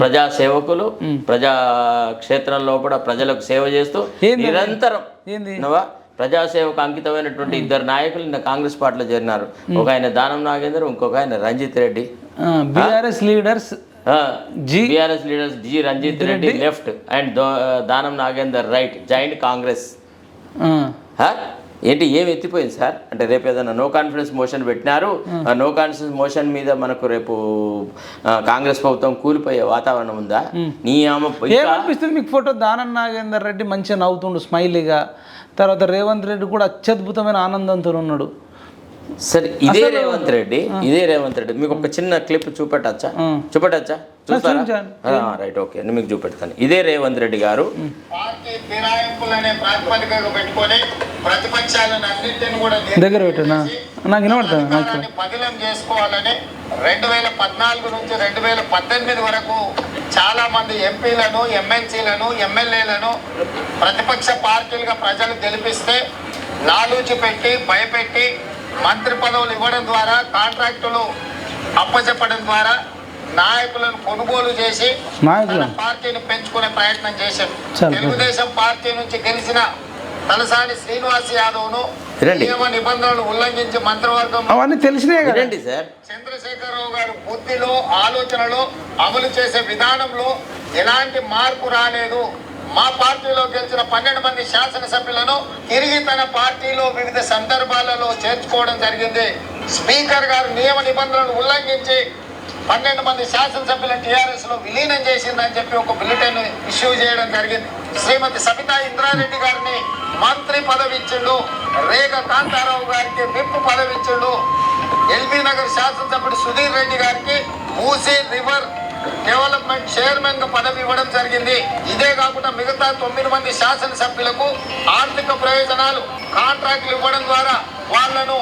ప్రజా సేవకులు ప్రజా క్షేత్రంలో కూడా ప్రజలకు సేవ చేస్తూ? నిరంతరం? ప్రజాసేవకు అంకితమైనటువంటి ఇద్దరు నాయకులు నిన్న కాంగ్రెస్ పార్టీలో చేరినారు. ఒక ఆయన దానం నాగేందర్ ఇంకొక ఆయన Ranjith Reddy. BRS leaders ji BRS leaders ji Ranjith Reddy. Left and Danam Nagender right joint Congress? ఏంటి ఏం ఎత్తిపోయింది సార్? అంటే రేపు ఏదైనా నో కాన్ఫిడెన్స్ మోషన్ పెట్టినారు. ఆ. నో కాన్ఫిడెన్స్ మోషన్ మీద మనకు రేపు కాంగ్రెస్ ప్రభుత్వం కూలిపోయే వాతావరణం ఉందా? నీ ఏమనిపిస్తుంది మీకు ఫోటో దానం నాగేందర్ రెడ్డి మంచిగా నవ్వుతుండు స్మైలీగా? తర్వాత రేవంత్ రెడ్డి కూడా అత్యద్భుతమైన ఆనందంతో ఉన్నాడు. సరే ఇదే రేవంత్ రెడ్డి ఇదే రేవంత్ రెడ్డి. మీకు ఒక చిన్న క్లిప్ చూపెట్టచ్చా? చూపెట్టచ్చా? చూస్తారా. Right okay. నేను మీకు చూపెడతాను. ఇదే రేవంత్ రెడ్డి గారు. పార్టీ ఫిరాయింపులనే ప్రాతిపదికగా పెట్టుకొని ప్రతిపక్షాలను అన్నింటిని కూడా దగ్గర పెట్టనా? నాకు అధికారాన్ని పదిలం చేసుకోవాలని రెండు వేల పద్నాలుగు నుంచి రెండు వేల పద్దెనిమిది వరకు చాలా మంది ఎంపీలను ఎమ్మెల్సీలను ఎమ్మెల్యేలను ప్రతిపక్ష పార్టీలుగా ప్రజలు గెలిపిస్తే లాలూచి పెట్టి భయపెట్టి మంత్రి పదవులు ఇవ్వడం ద్వారా కాంట్రాక్టులు అప్పచెప్పడం ద్వారా నాయకులను కొనుగోలు చేసి పార్టీని పెంచుకునే ప్రయత్నం చేశారు. తెలుగుదేశం పార్టీ నుంచి గెలిచిన తలసాని శ్రీనివాస్ యాదవ్ను. నియమ నిబంధనలు ఉల్లంఘించి మంత్రివర్గం అవన్నీ తెలిసినాయి కదా. వినండి సార్. చంద్రశేఖరరావు గారు బుద్ధిలో ఆలోచనలో అమలు చేసే విధానంలో ఎలాంటి మార్పు రాలేదు. మా పార్టీలో గెలిచిన పన్నెండు మంది శాసనసభ్యులను తిరిగి తన పార్టీలో వివిధ సందర్భాలలో చేర్చుకోవడం జరిగింది. స్పీకర్ గారు నియమ నిబంధనలు ఉల్లంఘించి పన్నెండు మంది శాసనసభ్యులను టీఆర్ఎస్లో విలీనం చేసిందని చెప్పి ఒక బులెటిన్ ఇష్యూ చేయడం జరిగింది. శ్రీమతి సబితా ఇంద్రారెడ్డి గారిని మంత్రి పదవి ఇచ్చిండు. కాంతారావు గారికి విప్ పదవి ఇచ్చిండు. ఎల్బీ నగర్ శాసనసభ్యుడు సుధీర్ రెడ్డి గారికి మూసీ రివర్ డెవలప్మెంట్ చైర్మన్గా పదవి ఇవ్వడం జరిగింది. ఇదే కాకుండా మిగతా తొమ్మిది మంది శాసనసభ్యులకు ఆర్థిక ప్రయోజనాలు కాంట్రాక్ట్లు ఇవ్వడం ద్వారా వాళ్ళను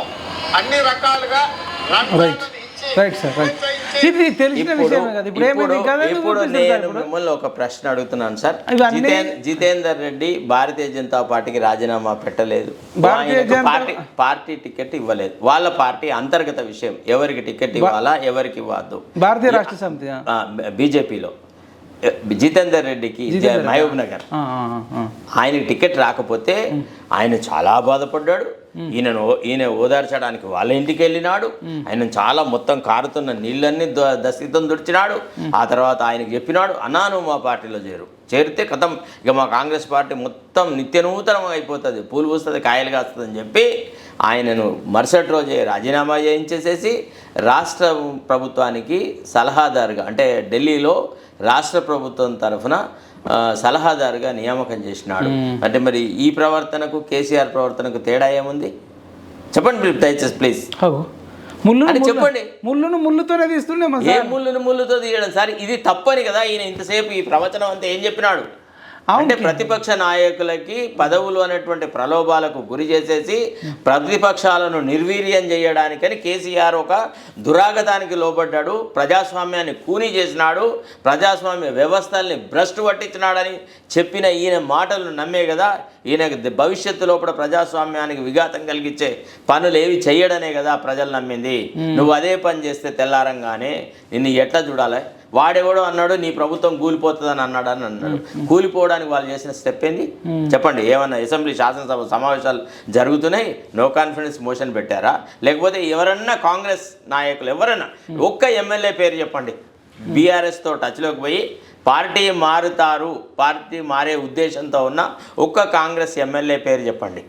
అన్ని రకాలుగా రైట్ సార్ రైట్ ఇది తెలిసిన విషయమే కదా. ఇప్పుడు ఏమైంది? ఇప్పుడు కదా ఇప్పుడు నేను మిమ్మల్ని ఒక ప్రశ్న అడుగుతున్నాను సార్ జితేందర్ రెడ్డి భారతీయ జనతా పార్టీకి రాజీనామా పెట్టలేదు. పార్టీ పార్టీ టికెట్ ఇవ్వలేదు. వాళ్ళ పార్టీ అంతర్గత విషయం. ఎవరికి టికెట్ ఇవ్వాలా ఎవరికి ఇవ్వద్దు. భారతీయ రాష్ట్ర సమితి బీజేపీలో. జితేందర్ రెడ్డికి మహబూబ్ నగర్. ఆయనకి టికెట్ రాకపోతే ఆయన చాలా బాధపడ్డాడు. ఈయనను ఈయన ఓదార్చడానికి వాళ్ళ ఇంటికి వెళ్ళినాడు. ఆయన చాలా మొత్తం కారుతున్న నీళ్ళన్నీ దశితం దుడిచినాడు. ఆ తర్వాత ఆయనకు చెప్పినాడు అన్నా నువ్వు మా పార్టీలో చేరు. చేరితే కథం ఇక మా కాంగ్రెస్ పార్టీ మొత్తం నిత్య నూతనం అయిపోతుంది. పూలు పూస్తుంది కాయలు కాస్తుంది అని చెప్పి ఆయనను మరుసటి రోజే రాజీనామా చేయించేసేసి రాష్ట్ర ప్రభుత్వానికి సలహాదారుగా అంటే ఢిల్లీలో రాష్ట్ర ప్రభుత్వం తరఫున సలహాదారుగా నియామకం చేసినాడు. అంటే మరి ఈ ప్రవర్తనకు కేసీఆర్ ప్రవర్తనకు తేడా ఏముంది? చెప్పండి దయచేసి ప్లీజ్. ముళ్ళు- చెప్పండి. ముళ్ళును ముళ్ళుతోనే తీస్తుండే ఏ ముళ్ళును ముళ్ళుతో తీయడం? సార్ ఇది తప్పని కదా ఈయన ఇంతసేపు ఈ ప్రవచనం అంతా ఏం చెప్పినాడు? అంటే ప్రతిపక్ష నాయకులకి పదవులు అనేటువంటి ప్రలోభాలకు గురి చేసేసి ప్రతిపక్షాలను నిర్వీర్యం చేయడానికని కేసీఆర్ ఒక దురాగతానికి లోబడ్డాడు ప్రజాస్వామ్యాన్ని కూనీ చేసినాడు ప్రజాస్వామ్య వ్యవస్థల్ని భ్రష్టు పట్టించినాడని చెప్పిన ఈయన మాటలు నమ్మే కదా ఈయన భవిష్యత్తు లోపల ప్రజాస్వామ్యానికి విఘాతం కలిగించే పనులు ఏవి చెయ్యడనే కదా ప్రజలు నమ్మింది. నువ్వు అదే పని చేస్తే తెల్లారంగానే నిన్ను ఎట్లా చూడాలి? వాడెవడో అన్నాడు నీ ప్రభుత్వం కూలిపోతుందని అన్నాడు అని అన్నాడు. కూలిపోవడానికి వాళ్ళు చేసిన స్టెప్ ఏంది? చెప్పండి ఏమన్నా అసెంబ్లీ శాసనసభ సమావేశాలు జరుగుతున్నాయి? నో కాన్ఫిడెన్స్ మోషన్ పెట్టారా? లేకపోతే ఎవరన్నా కాంగ్రెస్ నాయకులు ఎవరన్నా ఒక్క ఎమ్మెల్యే పేరు చెప్పండి. బీఆర్ఎస్తో టచ్లోకి పోయి పార్టీ మారుతారు పార్టీ మారే ఉద్దేశంతో ఉన్న ఒక్క కాంగ్రెస్ ఎమ్మెల్యే పేరు చెప్పండి.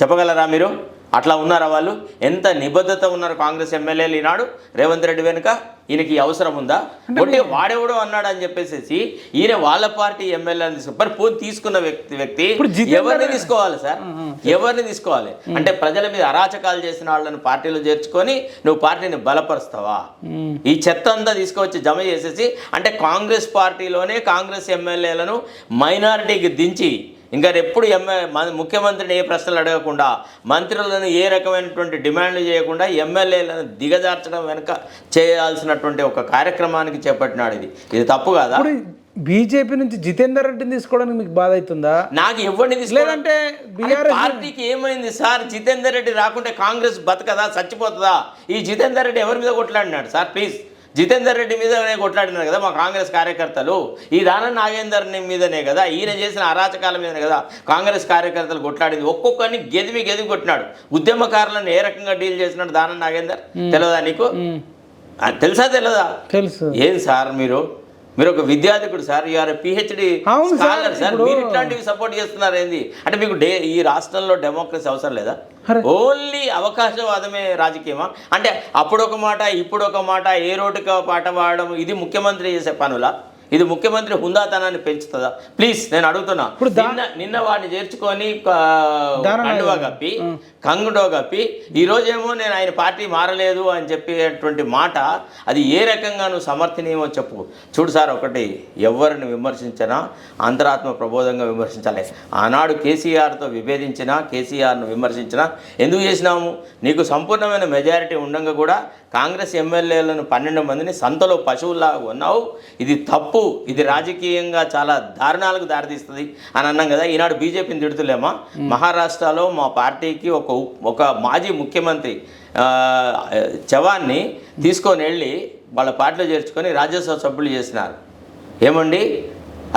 చెప్పగలరా మీరు? అట్లా ఉన్నారా వాళ్ళు? ఎంత నిబద్ధత ఉన్నారు కాంగ్రెస్ ఎమ్మెల్యేలు ఈనాడు? రేవంత్ రెడ్డి వెనుక? ఈయనకి అవసరం ఉందా? ఒట్టి వాడెవడో అన్నాడు అని చెప్పేసి ఈయన వాళ్ళ పార్టీ ఎమ్మెల్యేని తీసుకో మరి పోనీ తీసుకున్న వ్యక్తి వ్యక్తి ఎవరిని తీసుకోవాలి సార్? ఎవరిని తీసుకోవాలి? అంటే ప్రజల మీద అరాచకాలు చేసిన వాళ్ళని పార్టీలో చేర్చుకొని నువ్వు పార్టీని బలపరుస్తావా? ఈ చెత్త అంతా తీసుకొచ్చి జమ చేసేసి అంటే కాంగ్రెస్ పార్టీలోనే కాంగ్రెస్ ఎమ్మెల్యేలను మైనారిటీకి దించి ఇంకా ఎప్పుడు ఎమ్మె ముఖ్యమంత్రిని ఏ ప్రశ్నలు అడగకుండా మంత్రులను ఏ రకమైనటువంటి డిమాండ్లు చేయకుండా ఎమ్మెల్యేలను దిగజార్చడం వెనుక చేయాల్సినటువంటి ఒక కార్యక్రమానికి చేపట్టినాడు ఇది. ఇది తప్పు కాదా? బీజేపీ నుంచి జితేందర్ రెడ్డిని తీసుకోవడానికి మీకు బాధ అవుతుందా? నాకు ఎవరిని తీసుకో- లేదంటే పార్టీకి ఏమైంది సార్? జితేందర్ రెడ్డి రాకుంటే కాంగ్రెస్ బతకదా? చచ్చిపోతుందా? ఈ జితేందర్ రెడ్డి ఎవరి మీద కొట్లాడినాడు? Sir please. జితేందర్ రెడ్డి మీదనే కొట్లాడినారు కదా మా కాంగ్రెస్ కార్యకర్తలు. ఈ దానం నాగేందర్ మీదనే కదా ఈయన చేసిన అరాచకాల మీదనే కదా కాంగ్రెస్ కార్యకర్తలు కొట్లాడింది. ఒక్కొక్కరిని గెదిమి గెదిమి కొట్టినాడు. ఉద్యమకారులను ఏ రకంగా డీల్ చేసినాడు దానం నాగేందర్? తెలియదా నీకు? తెలుసా తెలియదా తెలుసు. ఏం సార్ మీరు? మీరు ఒక విద్యార్థికుడు sir you're PhD scholar sir మీరు ఇట్లాంటివి సపోర్ట్ చేస్తున్నారు ఏంది అంటే మీకు డే ఈ రాష్ట్రంలో డెమోక్రసీ అవసరం లేదా. ఓన్లీ అవకాశవాదమే రాజకీయమా? అంటే అప్పుడు ఒక మాట ఇప్పుడు ఒక మాట ఏ రోడ్డుకి పాట పాడడం ఇది ముఖ్యమంత్రి చేసే పనులా? ఇది ముఖ్యమంత్రి హుందాతనాన్ని పెంచుతుందా? ప్లీజ్ నేను అడుగుతున్నా. నిన్న నిన్న వాడిని చేర్చుకొని కండువా కప్పి కంగుడో కప్పి ఈ రోజేమో నేను ఆయన పార్టీ మారలేదు అని చెప్పేటువంటి మాట అది ఏ రకంగా నువ్వు సమర్థనీయమో చెప్పు. చూడు సార్ ఒకటి ఎవరిని విమర్శించినా అంతరాత్మ ప్రబోధంగా విమర్శించాలి. ఆనాడు కేసీఆర్తో విభేదించినా కేసీఆర్ను విమర్శించినా ఎందుకు చేసినాము? నీకు సంపూర్ణమైన మెజారిటీ ఉండగా కూడా కాంగ్రెస్ ఎమ్మెల్యేలను పన్నెండు మందిని సంతలో పశువుల్లాగా ఉన్నావు ఇది తప్పు. ఇది రాజకీయంగా చాలా దారుణాలకు దారితీస్తుంది అని అన్నాం కదా. ఈనాడు బీజేపీని తిడుతులేమా? మహారాష్ట్రలో మా పార్టీకి ఒక ఒక మాజీ ముఖ్యమంత్రి చవాన్ని తీసుకొని వెళ్ళి వాళ్ళ పార్టీలో చేర్చుకొని రాజ్యసభ సభ్యులు చేసినారు. ఏమండి?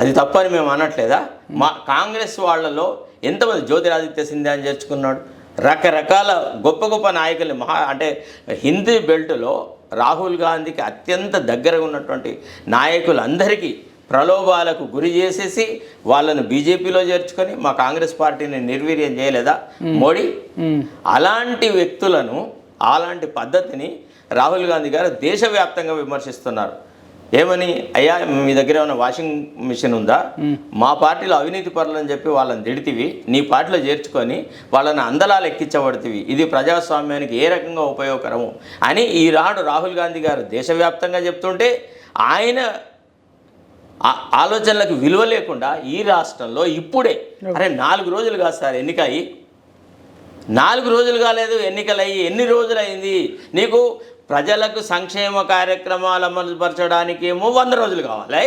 అది తప్పని మేము అనట్లేదా? మా కాంగ్రెస్ వాళ్ళలో ఎంతమంది జ్యోతిరాదిత్య సింధ్యా అని చేర్చుకున్నాడు? రకరకాల గొప్ప గొప్ప నాయకులు మహా అంటే హిందీ బెల్ట్లో రాహుల్ గాంధీకి అత్యంత దగ్గరగా ఉన్నటువంటి నాయకులందరికీ ప్రలోభాలకు గురి చేసేసి వాళ్ళను బీజేపీలో చేర్చుకొని మా కాంగ్రెస్ పార్టీని నిర్వీర్యం చేయలేదా? మోడీ. అలాంటి వ్యక్తులను అలాంటి పద్ధతిని రాహుల్ గాంధీ గారు దేశవ్యాప్తంగా విమర్శిస్తున్నారు. ఏమని అయ్యా మీ దగ్గర ఏమైనా వాషింగ్ మిషన్ ఉందా? మా పార్టీలో అవినీతి పరులు అని చెప్పి వాళ్ళని తిడితివి నీ పార్టీలో చేర్చుకొని వాళ్ళని అందలాలు ఎక్కించబడుతుంది ఇది ప్రజాస్వామ్యానికి ఏ రకంగా ఉపయోగకరము? అని ఈనాడు రాహుల్ గాంధీ గారు దేశవ్యాప్తంగా చెప్తుంటే ఆయన ఆలోచనలకు విలువ లేకుండా ఈ రాష్ట్రంలో ఇప్పుడే అరే నాలుగు రోజులు కాదు సార్ ఎన్నికయి? నాలుగు రోజులు కాలేదు ఎన్నికలయ్యి ఎన్ని రోజులైంది? నీకు ప్రజలకు సంక్షేమ కార్యక్రమాలు అమలుపరచడానికి ఏమో వంద రోజులు కావాలి.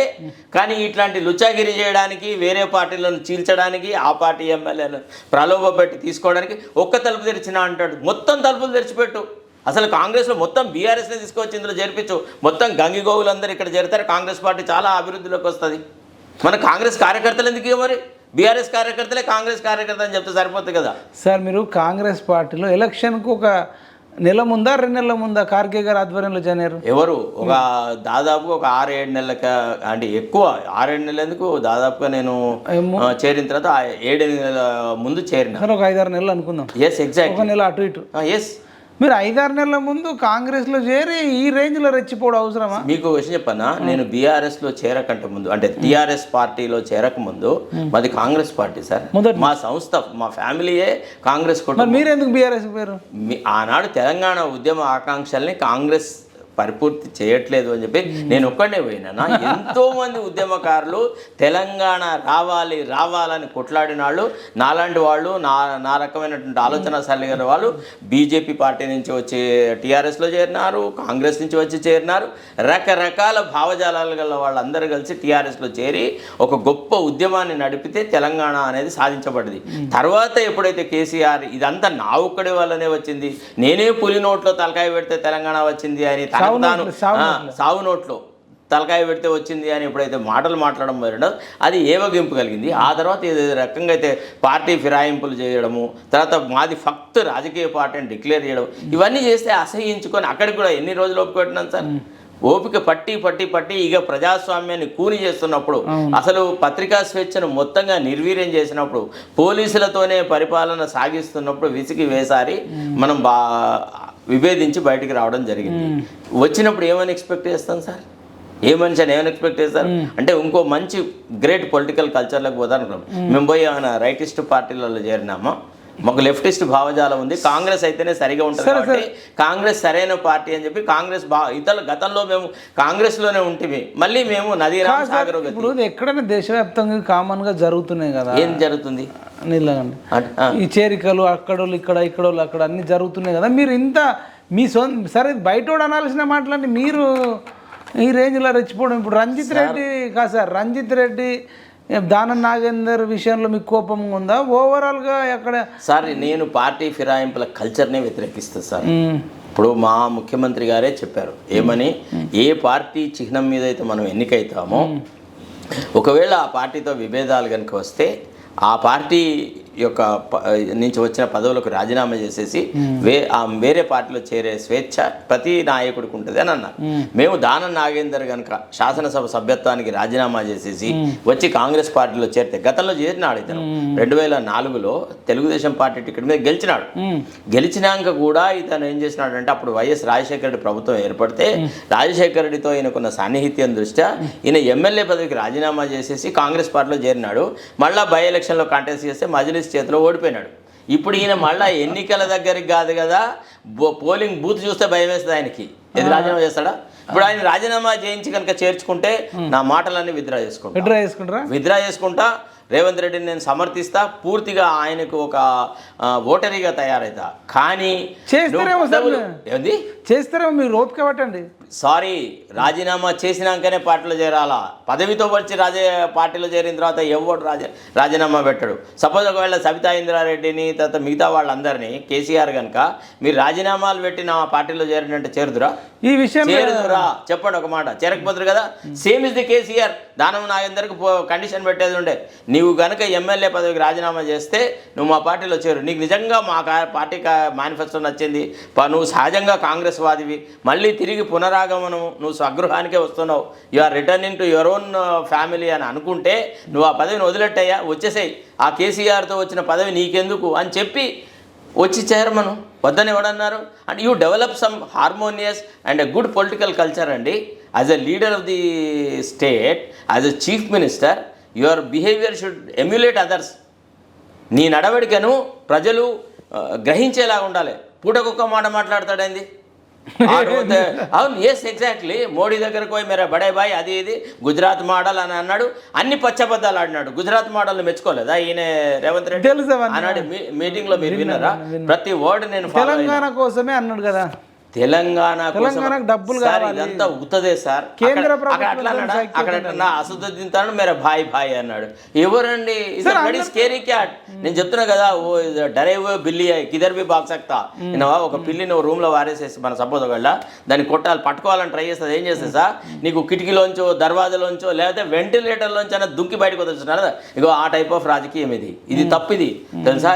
కానీ ఇట్లాంటి లుచాగిరి చేయడానికి వేరే పార్టీలను చీల్చడానికి ఆ పార్టీ ఎమ్మెల్యేలను ప్రలోభ పెట్టి తీసుకోవడానికి ఒక్క తలుపు తెరిచిన అంటాడు. మొత్తం తలుపులు తెరిచిపెట్టు. అసలు కాంగ్రెస్లో మొత్తం బీఆర్ఎస్ని తీసుకొచ్చి ఇందులో జరిపించు మొత్తం గంగిగోవులందరూ ఇక్కడ చేరుతారు. కాంగ్రెస్ పార్టీ చాలా అభివృద్ధిలోకి వస్తుంది. మన కాంగ్రెస్ కార్యకర్తలు ఎందుకు మరి? బీఆర్ఎస్ కార్యకర్తలే కాంగ్రెస్ కార్యకర్త అని చెప్తే సరిపోతుంది కదా? సార్ మీరు కాంగ్రెస్ పార్టీలో ఎలక్షన్కు ఒక నెల ముందా రెండు నెలల ముందా కార్గే గారు ఆధ్వర్యంలో జాయిన్ అయ్యారు? ఎవరు? ఒక దాదాపు ఒక ఆరు ఏడు నెలలక అంటే ఎక్కువ ఆరేడు నెలలు ఎందుకు? దాదాపుగా నేను చేరిన తర్వాత ఆ ఏడు నెలల ముందు చేరిన. ఒక ఐదారు నెలలు అనుకుందాం. ఎస్ ఎగ్జాక్ట్ ఒక నెల అటు ఇటు. ఎస్ మీరు ఐదారు నెలల ముందు కాంగ్రెస్లో చేరి ఈ రేంజ్లో రెచ్చిపోవడం అవసరమా? మీకు విషయం చెప్పన్నా నేను బీఆర్ఎస్లో చేరకంటే ముందు అంటే టీఆర్ఎస్ పార్టీలో చేరక ముందు మాది కాంగ్రెస్ పార్టీ సార్. మా సంస్థ మా ఫ్యామిలీయే కాంగ్రెస్ మరి కుటుంబం. మీరు ఎందుకు బీఆర్ఎస్ పేరు ఆనాడు తెలంగాణ ఉద్యమ ఆకాంక్షల్ని కాంగ్రెస్ పరిపూర్తి చేయట్లేదు అని చెప్పి నేను ఒక్కడే పోయినా ఎంతో మంది ఉద్యమకారులు తెలంగాణ రావాలి రావాలని కొట్లాడిన వాళ్ళు నాలాంటి వాళ్ళు నా నా రకమైనటువంటి ఆలోచన సరిగిన వాళ్ళు బీజేపీ పార్టీ నుంచి వచ్చి టీఆర్ఎస్లో చేరినారు కాంగ్రెస్ నుంచి వచ్చి చేరినారు రకరకాల భావజాలాలు గల వాళ్ళందరూ కలిసి టీఆర్ఎస్లో చేరి ఒక గొప్ప ఉద్యమాన్ని నడిపితే తెలంగాణ అనేది సాధించబడింది. తర్వాత ఎప్పుడైతే కేసీఆర్ ఇదంతా నా ఒక్కడి వల్లనే వచ్చింది నేనే పులి నోట్లో తలకాయ పెడితే తెలంగాణ వచ్చింది అని తనకు సావు నోట్లో, తలకాయ పెడితే వచ్చింది అని ఎప్పుడైతే మాటలు మాట్లాడడం మొదలడం అది ఏవగింపు కలిగింది. ఆ తర్వాత ఏ రకంగా అయితే పార్టీ ఫిరాయింపులు చేయడము తర్వాత మాది ఫక్త్ రాజకీయ పార్టీ అని డిక్లేర్ చేయడం ఇవన్నీ చేస్తే అసహించుకొని అక్కడికి కూడా ఎన్ని రోజులు ఒప్పుకొట్టినాను సార్? ఓపిక పట్టి పట్టి పట్టి ఇక ప్రజాస్వామ్యాన్ని కూని చేస్తున్నప్పుడు అసలు పత్రికా స్వేచ్ఛను మొత్తంగా నిర్వీర్యం చేసినప్పుడు పోలీసులతోనే పరిపాలన సాగిస్తున్నప్పుడు విసిగి వేసారి మనం బా విభేదించి బయటికి రావడం జరిగింది. వచ్చినప్పుడు ఏమని ఎక్స్పెక్ట్ చేస్తాం సార్? ఏ మనిషి అని ఏమైనా ఎక్స్పెక్ట్ చేస్తారు? అంటే ఇంకో మంచి గ్రేట్ పొలిటికల్ కల్చర్లోకి పోదాం అనుకున్నాం. మేము. పోయి ఏమైనా రైటిస్ట్ పార్టీలలో చేరినామా? మాకు లెఫ్టిస్ట్ భావజాలం ఉంది. కాంగ్రెస్ అయితేనే సరిగా ఉంటుంది కాబట్టి కాంగ్రెస్ సరైన పార్టీ అని చెప్పి కాంగ్రెస్ బా ఇతర గతంలో మేము కాంగ్రెస్లోనే ఉంటివి మళ్ళీ మేము సాగర్ గతి. ఇప్పుడు ఎక్కడైనా దేశవ్యాప్తంగా కామన్గా జరుగుతున్నాయి కదా. ఏం జరుగుతుంది? ఆ. ఈ చేరికలు అక్కడోళ్ళు ఇక్కడ ఇక్కడోళ్ళు అక్కడ అన్ని జరుగుతున్నాయి కదా. మీరు ఇంత మీ సొంత సరే బయటోడు అనాల్సిన మాటలన్నీ మీరు ఈ రేంజ్లో రెచ్చిపోవడం. ఇప్పుడు రంజిత్ రెడ్డి కాదు సార్ రంజిత్ రెడ్డి దానం నాగేందర్ విషయంలో మీకు కోపం ఉందా? ఓవరాల్గా ఎక్కడ? సార్ నేను పార్టీ ఫిరాయింపుల కల్చర్నే వ్యతిరేకిస్తాను సార్. ఇప్పుడు మా ముఖ్యమంత్రి గారే చెప్పారు ఏమని? ఏ పార్టీ చిహ్నం మీద అయితే మనం ఎన్నికైతామో ఒకవేళ ఆ పార్టీతో విభేదాలు కనుక వస్తే ఆ పార్టీ యొక్క నుంచి వచ్చిన పదవులకు రాజీనామా చేసేసి వే ఆ వేరే పార్టీలో చేరే స్వేచ్ఛ ప్రతి నాయకుడికి ఉంటుంది అని అన్నారు. మేము. దానం నాగేందర్ కనుక శాసనసభ సభ్యత్వానికి రాజీనామా చేసేసి వచ్చి కాంగ్రెస్ పార్టీలో చేరితే గతంలో చేరినాడు ఇతను. రెండు వేల నాలుగులో తెలుగుదేశం పార్టీ టికెట్ మీద గెలిచినాడు. గెలిచినాక కూడా ఇతను ఏం చేసినాడు అంటే అప్పుడు వైఎస్ రాజశేఖర రెడ్డి ప్రభుత్వం ఏర్పడితే రాజశేఖర రెడ్డితో ఈయనకున్న సాన్నిహిత్యం దృష్ట్యా ఈయన ఎమ్మెల్యే పదవికి రాజీనామా చేసేసి కాంగ్రెస్ పార్టీలో చేరినాడు. మళ్ళా బై ఎలక్షన్లో కాంటెస్ట్ చేస్తే మజ్లిస్ చేతిలో ఓడిపోయినాడు. ఇప్పుడు ఈయన మళ్ళా ఎన్నికల దగ్గరికి కాదు కదా పోలింగ్ బూత్ చూస్తే భయం వేస్తుంది ఆయనకి. ఏది రాజీనామా చేస్తాడా? ఇప్పుడు ఆయన రాజీనామా చేయించి కనుక చేర్చుకుంటే నా మాటలన్నీ విత్డ్రా చేసుకుంటా. విడ్రా చేసుకుంటారా? విత్డ్రా చేసుకుంటా. రేవంత్ రెడ్డిని నేను సమర్థిస్తా. పూర్తిగా ఆయనకు ఒక ఓటరీగా తయారైతా. కానీ చేస్తారేమో చేస్తారేమో మీరు ఓపిక పట్టండి. సారీ రాజీనామా చేసినాకనే పార్టీలో చేరాలా? పదవితో వచ్చి రాజే పార్టీలో చేరిన తర్వాత ఎవడు రాజ రాజీనామా పెట్టడు? సపోజ్ ఒకవేళ సబితా ఇంద్రారెడ్డిని తర్వాత మిగతా వాళ్ళందరినీ కేసీఆర్ కనుక మీరు రాజీనామాలు పెట్టి నా పార్టీలో చేరినంటే చేరుదురా? ఈ విషయం చేరుదురా? చెప్పండి ఒక మాట. చేరకపోతురు కదా? Same is the KCR. Danam నాగేందర్కి condition పెట్టేది ఉండే. నీవు గనుక ఎమ్మెల్యే పదవికి రాజీనామా చేస్తే నువ్వు మా పార్టీలో చేరు. నీకు నిజంగా మా పార్టీ మేనిఫెస్టో నచ్చింది. నువ్వు సహజంగా కాంగ్రెస్ వాదివి. మళ్ళీ తిరిగి పునరాగమనము నువ్వు స్వగృహానికే వస్తున్నావు. You are returning to your own family అని అనుకుంటే నువ్వు ఆ పదవిని వదిలేట్టయ్యా వచ్చేసేయి. ఆ కేసీఆర్తో వచ్చిన పదవి నీకెందుకు? అని చెప్పి వచ్చి చేరమను వద్దని ఎవడన్నారు? And you develop some harmonious and a good political culture అండి. As a leader of the state as a chief minister your behaviour should emulate others నీ నడవడికను ప్రజలు uh, గ్రహించేలా ఉండాలి. పూటకొక్క మాట మాట్లాడతాడేంది? అవును ఎస్ ఎగ్జాక్ట్లీ మోడీ దగ్గరకు పోయి మేరా బడే బాయ్ అది ఇది గుజరాత్ మోడల్ అని అన్నాడు. అన్ని పచ్చబద్దాలు ఆడినాడు. గుజరాత్ మోడల్ మెచ్చుకోలేదా ఈయన రేవంత్ రెడ్డి? మీ- మీటింగ్లో మీరు విన్నారా? ప్రతి వర్డ్ నేను. తెలంగాణ కోసమే అన్నాడు కదా. తెలంగాణ కోసం- తెలంగాణకు డబ్బులు కావాలి. ఇదంతా ఉత్తదే సార్. కేంద్ర అక్కడ- అసదుద్దీన్ తాను మేర భాయ్ భాయ్ అన్నాడు. ఎవరండి? స్కేరీ క్యాట్ నేను చెప్తున్నా కదా ఓ డరైవ్ బిల్లి కిదర్ బి బాగ్ సక్తా. ఒక పిల్లిని రూమ్లో వారేసేసి మన సపోజ్ ఒకళ్ళ దాన్ని కొట్టాలి పట్టుకోవాలని ట్రై చేస్తుంది ఏం చేస్తుంది సార్? నీకు కిటికీలోంచో దర్వాజలోంచో లేకపోతే వెంటిలేటర్లోంచి అయినా దుంకి బయటకు వస్తున్నారు ఇగో ఆ టైప్ ఆఫ్ రాజకీయం ఇది. ఇది తప్పిది. తెలుసా?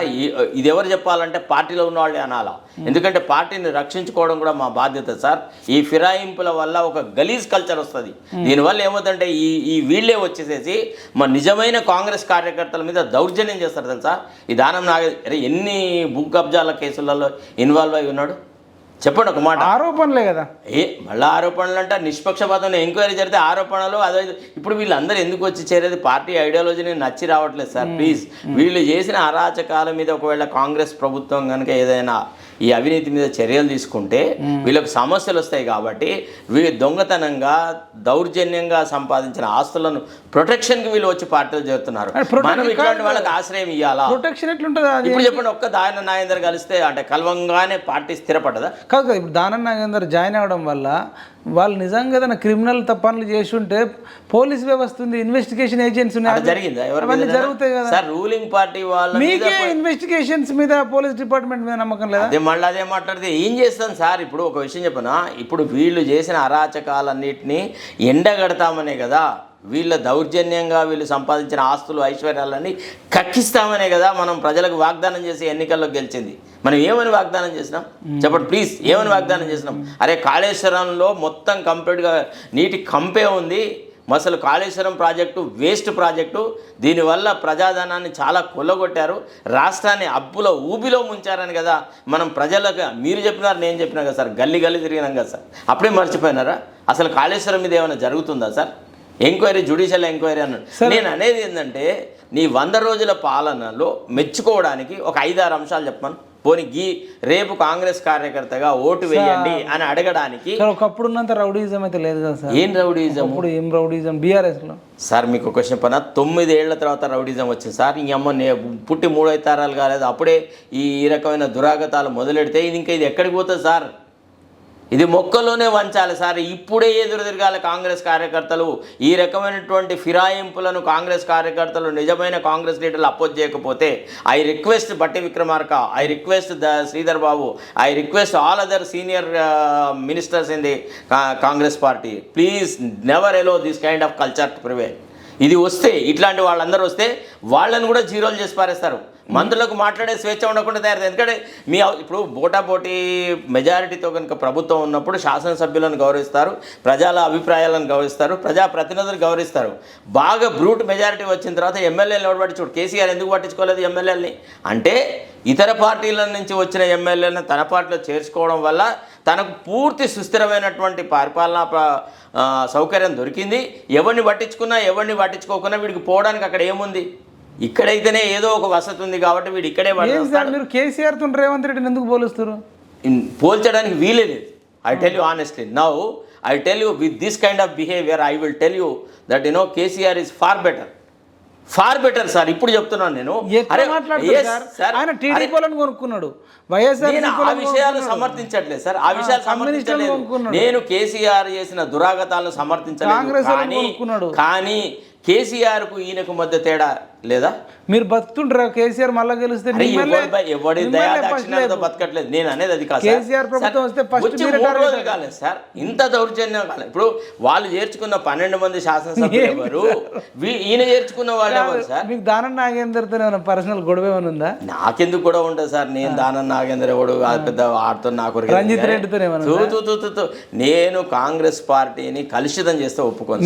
ఇది ఎవరు చెప్పాలంటే పార్టీలో ఉన్న వాళ్ళే అనాలా ఎందుకంటే పార్టీని రక్షించుకోవడం కూడా మా బాధ్యత సార్. ఈ ఫిరాయింపుల వల్ల ఒక గలీజ్ కల్చర్ వస్తుంది. దీనివల్ల ఏమవుతుందంటే ఈ ఈ వీళ్ళే వచ్చేసేసి మా నిజమైన కాంగ్రెస్ కార్యకర్తల మీద దౌర్జన్యం చేస్తారు తెలుసా? ఈ దానం నాగ అరే ఎన్ని భూ కబ్జాల కేసులలో ఇన్వాల్వ్ అయి ఉన్నాడు? చెప్పండి ఒక మాట. ఆరోపణలే కదా. ఏ మళ్ళీ ఆరోపణలు అంటే నిష్పక్షపాతం ఎంక్వైరీ జరిగితే ఆరోపణలు అదే ఇప్పుడు వీళ్ళందరూ ఎందుకు వచ్చి చేరేది? పార్టీ ఐడియాలజీని నచ్చి రావట్లేదు సార్ ప్లీజ్. వీళ్ళు చేసిన అరాచకాల మీద ఒకవేళ కాంగ్రెస్ ప్రభుత్వం కనుక ఏదైనా ఈ అవినీతి మీద చర్యలు తీసుకుంటే వీళ్ళకు సమస్యలు వస్తాయి కాబట్టి వీళ్ళు దొంగతనంగా దౌర్జన్యంగా సంపాదించిన ఆస్తులను ప్రొటెక్షన్కి వీళ్ళు వచ్చి పార్టీలు చేరుతున్నారు. మనం ఇట్లాంటి. వాళ్ళకి ఆశ్రయం ఇవ్వాలా ప్రొటెక్షన్ ఎట్లుంటుంది ఇప్పుడు చెప్పండి ఒక్క దాయన నాయందర్ కలిస్తే అంటే కలవంగానే పార్టీ స్థిరపడదా కాదు కదా ఇప్పుడు దానం నాగేందర్ జాయిన్ అవ్వడం వల్ల వాళ్ళు నిజంగా ఏదైనా క్రిమినల్ పనులు చేసి ఉంటే పోలీస్ వ్యవస్థ ఉంది ఇన్వెస్టిగేషన్ ఏజెన్సీ ఉన్నాయి. జరిగిందా? అవన్నీ? జరుగుతాయి కదా. సార్ రూలింగ్ పార్టీ వాళ్ళ మీద మీకే ఇన్వెస్టిగేషన్స్ మీద పోలీస్ డిపార్ట్మెంట్ మీద నమ్మకం లేదా? అదే మళ్ళీ అదే మాట్లాడితే ఏం చేస్తాం సార్? ఇప్పుడు ఒక విషయం చెప్పనా? ఇప్పుడు వీళ్ళు చేసిన అరాచకాలన్నింటినీ ఎండగడతామనే కదా. వీళ్ళ దౌర్జన్యంగా వీళ్ళు సంపాదించిన ఆస్తులు ఐశ్వర్యాలన్నీ కక్కిస్తామనే కదా మనం ప్రజలకు వాగ్దానం చేసి ఎన్నికల్లో గెలిచింది. మనం ఏమని వాగ్దానం చేసినాం? చెప్పండి ప్లీజ్ ఏమని వాగ్దానం చేసినాం? అరే కాళేశ్వరంలో మొత్తం కంప్లీట్గా నీటి కంపే ఉంది. అసలు కాళేశ్వరం ప్రాజెక్టు వేస్ట్ ప్రాజెక్టు. దీనివల్ల ప్రజాధనాన్ని చాలా కొల్లగొట్టారు. రాష్ట్రాన్ని అప్పుల ఊబిలో ముంచారని కదా మనం ప్రజలకు మీరు చెప్పినారు నేను చెప్పినా కదా సార్. గల్లీ గల్లీ తిరిగినాం కదా సార్. అప్పుడే మర్చిపోయినారా? అసలు కాళేశ్వరం మీద ఏమైనా జరుగుతుందా సార్? ఎంక్వైరీ జుడిషియల్ ఎంక్వైరీ అన్నాడు. నేను అనేది ఏంటంటే నీ వంద రోజుల పాలనలో మెచ్చుకోవడానికి ఒక ఐదారు అంశాలు చెప్పాను పోనీ గీ రేపు కాంగ్రెస్ కార్యకర్తగా ఓటు వేయండి అని అడగడానికి సార్ ఒకప్పుడు ఉన్నంత రౌడీజం అయితే లేదు కదా సార్ ఏం రౌడీజం అప్పుడు ఏం రౌడీజం? బీఆర్ఎస్లో సార్ మీకు క్వశ్చన్ పైన తొమ్మిది ఏళ్ళ తర్వాత రౌడిజం వచ్చింది సార్. ఈ అమ్మ నే పుట్టి మూడో తరాలు కాలేదు. అప్పుడే ఈ రకమైన దురాగతాలు మొదలెడితే ఇది ఇంకా ఇది ఎక్కడికి పోతుంది సార్? ఇది మొక్కలోనే వంచాలి సార్. ఇప్పుడే ఎదురు తిరగాలి కాంగ్రెస్ కార్యకర్తలు. ఈ రకమైనటువంటి ఫిరాయింపులను కాంగ్రెస్ కార్యకర్తలు నిజమైన కాంగ్రెస్ లీడర్లు అపోజ్ చేయకపోతే I request Bhatti Vikramarka I request the Sridhar Babu I request all other senior ministers in the Congress party. Please never allow this kind of culture to ఇది వస్తే ఇట్లాంటి వాళ్ళందరూ వస్తే వాళ్ళని కూడా జీరోలు చేసి పారేస్తారు. మంత్రులకు మాట్లాడే స్వేచ్ఛ ఉండకుండా తయారు ఎందుకంటే మీ ఇప్పుడు ఇప్పుడు బోటాబోటీ మెజారిటీతో కనుక ప్రభుత్వం ఉన్నప్పుడు శాసనసభ్యులను గౌరవిస్తారు ప్రజల అభిప్రాయాలను గౌరవిస్తారు ప్రజా ప్రతినిధులు గౌరవిస్తారు. బాగా బ్రూట్ మెజారిటీ వచ్చిన తర్వాత ఎమ్మెల్యేలు ఎవరు పట్టించుకోడు కేసీఆర్ ఎందుకు పట్టించుకోలేదు ఎమ్మెల్యేలని? అంటే ఇతర పార్టీల నుంచి వచ్చిన ఎమ్మెల్యేలను తన పార్టీలో చేర్చుకోవడం వల్ల తనకు పూర్తి సుస్థిరమైనటువంటి పరిపాలనా సౌకర్యం దొరికింది. ఎవరిని పట్టించుకున్నా ఎవరిని పట్టించుకోకున్నా వీడికి పోవడానికి అక్కడ ఏముంది? ఇక్కడైతేనే ఏదో ఒక వసతి ఉంది కాబట్టి వీడు ఇక్కడే. సార్ మీరు కేసీఆర్తో రేవంత్ రెడ్డిని ఎందుకు పోలుస్తారు? పోల్చడానికి వీలే లేదు. I tell you honestly now I tell you with this kind of behaviour I will tell you that you know KCR is far better far better sir ఇప్పుడు చెప్తున్నాను నేను. ఆయన కొనుక్కున్నాడు. వైఎస్ఆర్ నేను ఆ విషయాలు సమర్థించట్లేదు సార్ ఆ విషయాలు సమర్థించలేదు. నేను కేసీఆర్ చేసిన దురాగతాలను సమర్థించలేదు. కానీ కొనుక్కున్నాడు. కానీ కేసీఆర్కు ఈయనకు మధ్య తేడా లేదా? మీరు బతుకుతుంటారా కేసీఆర్ మళ్ళా గెలిస్తే ఎవడి బ- ఎవడి మిమ్మల్నే దయా first దక్షిణాలతో లేపు. బతకట్లేదు. నేను అనేది అది కాదు కేసీఆర్ ప్రభుత్వం వస్తే రోజులు కాలేదు సార్. ఇంత దౌర్జన్యం కాలేదు. ఇప్పుడు వాళ్ళు చేర్చుకున్న పన్నెండు మంది శాసనసభ్యులు ఎవరు? ఈయన చేర్చుకున్న వాళ్ళు ఎవరు సార్? మీకు దానం నాగేందర్తో ఏమైనా పర్సనల్ గొడవ ఏమైనా ఉందా? నాకెందుకు కూడా ఉంటుంది సార్. నేను దానం నాగేంద్ర ఎవడు పెద్ద ఆడుతో నాకు రంజిత్ రెడ్డితో. నేను కాంగ్రెస్ పార్టీని కలుషితం చేస్తే ఒప్పుకోను